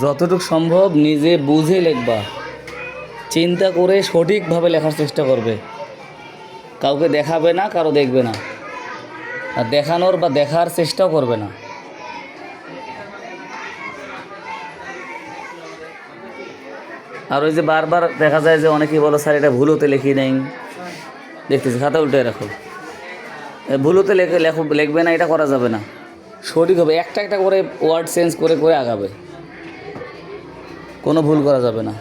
যতটুকু সম্ভব নিজে বুঝে লিখবা। চিন্তা করে সঠিকভাবে লেখার চেষ্টা করবে। কাউকে দেখাবে না কারও দেখবে না। আর দেখানোর বা দেখার চেষ্টাও করবে না। আর ওই যে বারবার দেখা যায় যে অনেকেই বলো স্যার এটা ভুল হতে লিখি নেই। দেখতেছি খাতা উল্টে রাখো। এ, ভুল হতে লেখে লেখো লিখবে না এটা করা যাবে না। সঠিক হবে একটা একটা করে ওয়ার্ড চেঞ্জ করে করে আগাবে। কোনো ভুল করা যাবে না।